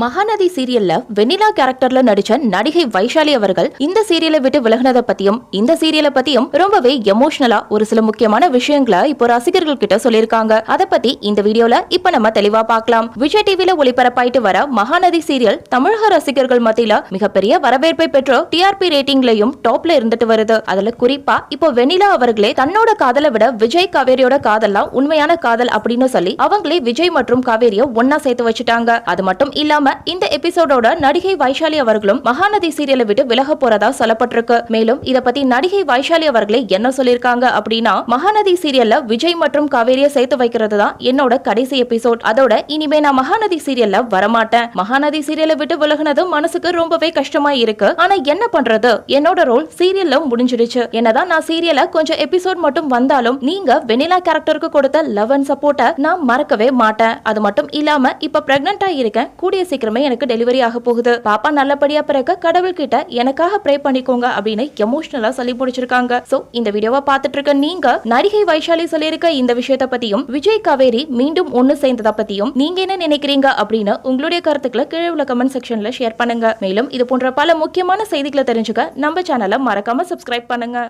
மகாநதி சீரியல்ல வெண்ணிலா கேரக்டர்ல நடிச்ச நடிகை வைஷாலி அவர்கள் இந்த சீரியலை விட்டு விலகினதை பத்தியும் இந்த சீரியலை பத்தியும் ரொம்பவே எமோஷனலா ஒரு சில முக்கியமான விஷயங்களை இப்போ ரசிகர்கள் கிட்ட சொல்லியிருக்காங்க. அதை பத்தி இந்த வீடியோல இப்ப நம்ம தெளிவா பார்க்கலாம். விஜய் டிவில ஒளிபரப்பாயிட்டு வர மகாநதி சீரியல் தமிழக ரசிகர்கள் மத்தியில மிகப்பெரிய வரவேற்பை பெற்று டிஆர்பி ரேட்டிங்லயும் டாப்ல இருந்துட்டு வருது. அதுல குறிப்பா இப்போ வெண்ணிலா அவர்களே தன்னோட காதலை விட விஜய் காவேரியோட காதல்லாம் உண்மையான காதல் அப்படின்னு சொல்லி அவங்களே விஜய் மற்றும் காவேரிய ஒன்னா சேர்த்து வச்சுட்டாங்க. அது மட்டும் இல்லாம இந்த எபிசோடோட நடிகை வைஷாலி அவர்களும் மகாநதி சீரியலை விட்டு விலக போறதா சொல்லப்பட்டிருக்கு. மேலும் இத பத்தி நடிகை வைஷாலி அவர்களே என்ன சொல்லிருக்காங்க அப்படின்னா மகாநதி சீரியல்ல விஜய் மற்றும் காவேரிய சேர்த்து வைக்கிறது தான் என்னோட கடைசி எபிசோட். அதோட இனிமே நான் மகாநதி சீரியல்ல வரமாட்டேன். மகாநதி சீரியலை விட்டு விலகுனது மனசுக்கு ரொம்பவே கஷ்டமா இருக்கு. ஆனா என்ன பண்றது? என்னோட ரோல் சீரியல்ல முடிஞ்சிடுச்சு. என்னதான் நான் சீரியல்ல கொஞ்சம் எபிசோட் மட்டும் வந்தாலும் நீங்க வெனிலா கேரக்டருக்கு கொடுத்த லவ் அண்ட் சப்போர்ட்டை நான் மறக்கவே மாட்டேன். அது மட்டும் இல்லாம இப்ப பிரெக்னண்டா இருக்கேன் கூடிய சீக்கிரமே எனக்கு டெலிவரி ஆக போகுது. பாப்பா நல்லபடியா பிறக்க கடவுள் கிட்ட எனக்காக ப்ரே பண்ணிக்கோங்க அப்படின்னு எமோஷனலா சொல்லி முடிச்சிருக்காங்க. சோ இந்த வீடியோவை பார்த்துட்டு இருக்க நீங்க நடிகை வைஷாலி சொல்லியிருக்க இந்த விஷயத்த பத்தியும் விஜய் காவேரி மீண்டும் ஒண்ணு சேர்ந்ததை பத்தியும் நீங்க என்ன நினைக்கிறீங்க அப்படின்னு உங்களுடைய கருத்துக்களை கீழே உள்ள கமெண்ட் செக்ஷன்ல ஷேர் பண்ணுங்க. மேலும் இது போன்ற பல முக்கியமான செய்திகளை தெரிஞ்சுக்க நம்ம சேனலை மறக்காம சப்ஸ்கிரைப் பண்ணுங்க.